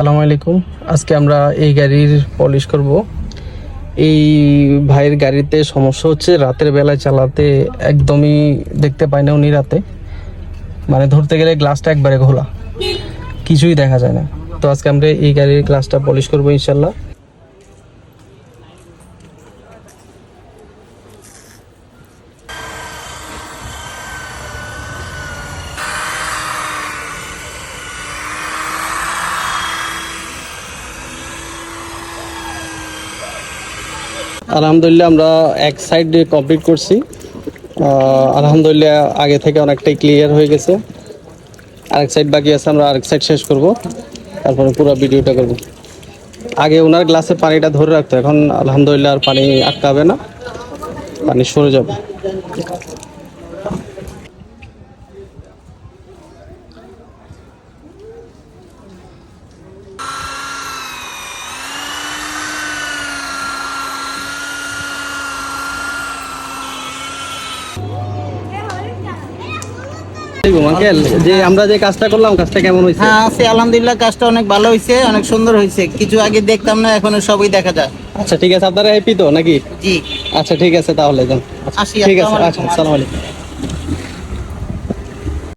আসসালামু আলাইকুম। আজকে আমরা এই গাড়ির পলিশ করব। এই ভাইয়ের গাড়িতে সমস্যা হচ্ছে, রাতের বেলায় চালাতে একদমই দেখতে পায় না উনি রাতে। মানে ধরতে গেলে গ্লাসটা একবারে ঘোলা। কিছুই দেখা যায় না। তো আজকে আমরা এই গাড়ির গ্লাসটা পলিশ করব ইনশাল্লাহ। আলহামদুলিল্লাহ আমরা এক সাইড কমপ্লিট করছি। আলহামদুলিল্লাহ আগে থেকে অনেকটাই ক্লিয়ার হয়ে গেছে। আরেক সাইড বাকি আছে, আমরা আরেক সাইড শেষ করব। তারপরে পুরো ভিডিওটা করব। আগে ওনার গ্লাসে পানিটা ধরে রাখতো, এখন আলহামদুলিল্লাহ আর পানি আটকাবে না। পানি সরে যাবে। আঙ্কেল যে আমরা যে কাজটা করলাম কাজটা কেমন হয়েছে? হ্যাঁ আছি আলহামদুলিল্লাহ কাজটা অনেক ভালো হয়েছে অনেক সুন্দর হয়েছে। কিছু আগে দেখতাম না এখন সবই দেখা যায়। আচ্ছা ঠিক আছে আপনারা হ্যাপি তো নাকি? জি। আচ্ছা ঠিক আছে তাহলে যান। ঠিক আছে আচ্ছা আলাইকুম। আসসালামু আলাইকুম।